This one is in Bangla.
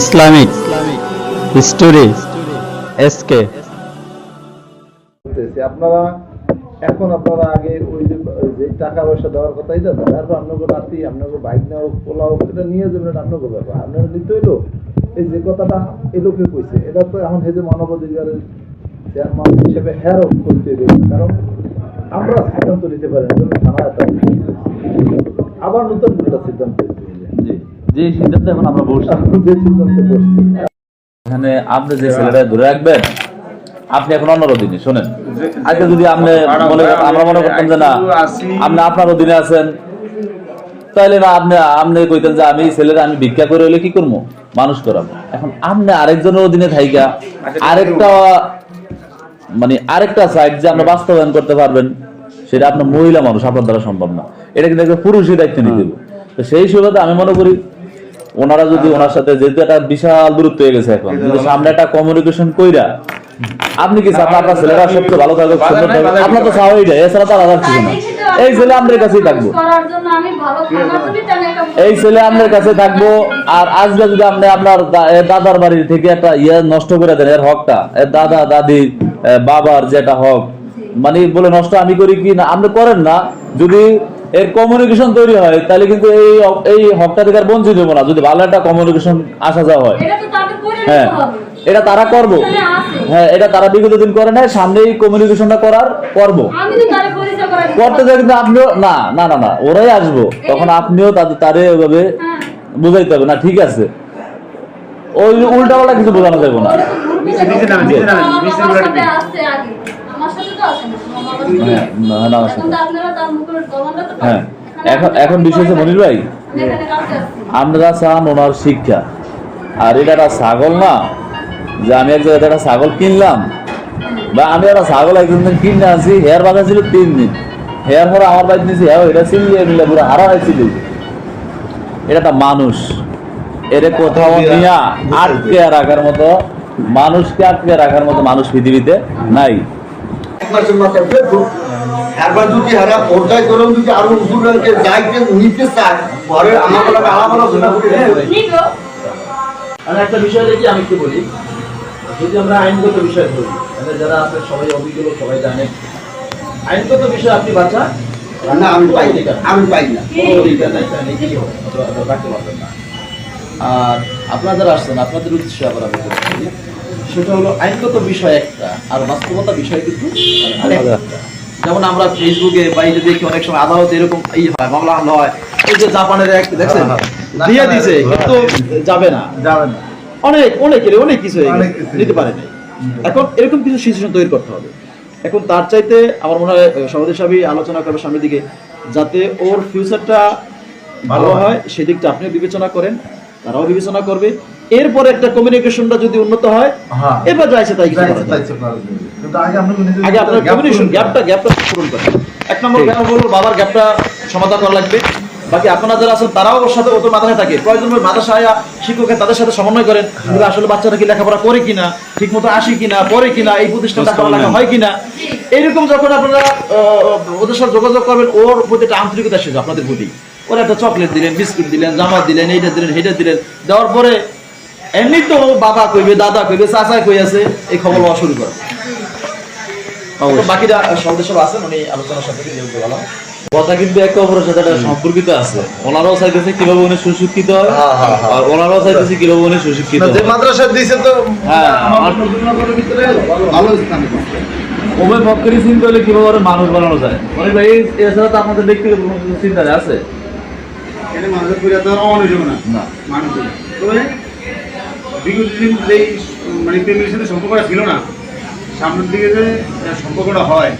ইসলামিক হিস্টোরি এসকে আপনারা, এখন আপনারা আগে ওই যে টাকা পয়সা দেওয়ার কথা এটা না তারপর আপনাকে নাতি আপনাকে বাইক নেওয়া পোলা হোক এটা নিয়ে যাবেন, এটা আপনাকে ব্যাপার। আপনারা নিতে হইল, এই যে কথাটা এই লোকে কইছে, এটা তো এখন হেজে মানব অধিকারের চেয়ারম্যান হিসেবে হ্যারও করতে হবে কারণ আমরা সিদ্ধান্ত নিতে পারি আবার নতুন একটা সিদ্ধান্ত যে সিদ্ধান্তে এখন আমরা বসছি। যে সিদ্ধান্ত করছি এখানে আপনি যে ছেলেটা ধরে রাখবেন আপনি এখন অধীনে শোনেন। আজকে যদি আপনি মনে আমরা মনে করতাম যে না আপনি আপনার অধীনে আছেন তাহলে না আপনি আপনি কইতেন যে আমি ছেলেরা আমি ভিক্ষা করে হলে কি করব? মানুষ করাবো। এখন আপনি আরেকজনের অধীনে থাইকা আরেকটা মানে আরেকটা সাইড যে আপনি বাস্তবায়ন করতে পারবেন সেটা আপনার মহিলা মানুষ আপনার দ্বারা সম্ভব না। এটা কিন্তু একটা পুরুষই দায়িত্ব নিতে হবে। তো সেই সুবাদে আমি মনে করি ওনারা যদি ওনার সাথে যেহেতু একটা বিশাল দূরত্ব হয়ে গেছে এখন যদি সামনে একটা কমিউনিকেশন কইরা আপনি কি চান আপনার ছেলেরা সবচেয়ে ভালো থাকুক সুন্দর থাকুক? আপনার তো চাওয়াই যায় এছাড়া তো আর আলাদা কিছু না। এই ছেলে আমাদের কাছেই থাকব। এই ছেলে আপনার কাছে থাকব আর আজকে যদি আপনি আপনার দাদার বাড়ি থেকে একটা ইয়ে নষ্ট করে দেন এর হকটা এর দাদা দাদি বাবার যেটা হক মানে বলে নষ্ট আমি করি কি না আপনি করেন না যদি এর কমিউনিকেশন তৈরি হয় তাহলে কিন্তু এই এই হকটা থেকে আর বঞ্চিত হব না যদি ভালো একটা কমিউনিকেশন আসা যাওয়া হয়। এটা তো তাদের করে হ্যাঁ এটা তারা করব। হ্যাঁ এটা তারা বিগত দিন করে নেয় সামনে এই কমিউনিকেশনটা করার করব করতে যাই কিন্তু আপনিও না না না না ওরাই আসব। তখন আপনিও তাদের তারে ওইভাবে হ্যাঁ। বুঝাইতে হবে। না ঠিক আছে। ওই উল্টা পাল্টা কিছু বোঝানো যাবে না। হ্যাঁ, হ্যাঁ। এখন মনির ভাই আমরা চান ওনার শিক্ষা। আর এটা একটা ছাগল না যে আমি এক একটা ছাগল কিনলাম। বা আমি একটা ছাগল কিনে হেয়ার বাঁধা ছিল তিন দিন। হেয়ার পরে আমার হ্যাঁ এটা চিনলিয়ে মিলে পুরো হারা হয়েছিল। এটা মানুষ। এর কোথাও নিয়ে আটকে রাখার মতো মানুষকে আটকে রাখার মতো মানুষ পৃথিবীতে নাই। মাসের মাথায় একবার যদি হারা পর্যায় যদি আরও উজুরকে যাইতে নিতে চায় পরে আমার বলা আলাপ আলোচনা করে আর একটা বিষয় দেখি আমি একটু বলি। যদি আমরা আইনগত বিষয় বলি মানে যারা আছে সবাই অভিজ্ঞ সবাই জানে। আইনগত বিষয় আপনি বাচ্চা না আমি পাই না। আমি পাই না। আপনারা আর আপনারা যারা আসছেন আপনাদের উদ্দেশ্য আবার আমি সেটা হলো আইনগত বিষয় একটা আর বাস্তবতা বিষয় কিন্তু যেমন আমরা ফেসবুকে বাইরে দেখি অনেক সময় আদালতে এরকম হয় মামলা হামলা হয় এই যে জাপানের এক দেখছেন? দিয়ে দিছে কিন্তু যাবে না যাবেন না। অনেক অনেকের অনেক কিছু হয়ে। নিতে পারে নাই। এখন এরকম কিছু সিচুয়েশন তৈরি করতে হবে। এখন তার চাইতে আমার মনে হয় সভাপতি সাহেব আলোচনা করবে সামনের দিকে যাতে ওর ফিউচারটা ভালো হয় সেদিকটা আপনিও বিবেচনা করেন তারাও বিবেচনা করবে। এরপরে একটা কমিউনিকেশনটা যদি উন্নত হয় হ্যাঁ। এবার যাইছে তাই। কিন্তু আগে আপনার কমিউনিকেশন গ্যাপটা গ্যাপটা পূরণ করেন এক নম্বর গ্যাপ হলো বাবার গ্যাপটা সমাধান করা লাগবে। বাকি আপনারা যারা আছেন তারাও ওর সাথে ওদের মাথায় থাকে। প্রয়োজন হলে মাদ্রাসায় শিক্ষকের তাদের সাথে সমন্বয় করেন? যে আসলে বাচ্চারা কি লেখাপড়া করে কিনা ঠিক মতো আসে কিনা পড়ে কিনা এই প্রতিষ্ঠানটা পড়ালেখা হয় কিনা? এইরকম যখন আপনারা ওদের সাথে যোগাযোগ করবেন ওর প্রতি একটা আন্তরিকতা এসেছে আপনাদের প্রতি। ওরা একটা চকলেট দিলেন বিস্কুট দিলেন জামা দিলেন এইটা দিলেন সেইটা দিলেন। দেওয়ার পরে এমনি তো বাবা কইবে দাদা কইবে চাচা কই আছে এই খবর লওয়া শুরু করে। বাকিরা সদস্য আছেন উনি আলোচনার সাথে নিয়মিত ভালো? কথা কিন্তু একে অপরের সাথে একটা সম্পর্কিত আছে। ওনারাও চাইতেছে কীভাবে উনি সুশিক্ষিত হয় হ্যাঁ, হ্যাঁ। আর ওনারাও চাইতেছে কীভাবে উনি সুশিক্ষিত যে মাদ্রাসা দিয়েছে তো ভিতরে ভালো স্থানে চিন্তা হলে কীভাবে ওরা মানুষ বানানো যায়? অনেক ভাই এছাড়া তো আপনাদের ব্যক্তিগত কোনো কিছু চিন্তা আছে? মানুষের না। মানুষ বিগত দিন যেই মানে প্রেমের সাথে সম্পর্কটা ছিল না। সামনের দিকে যে সম্পর্কটা হয়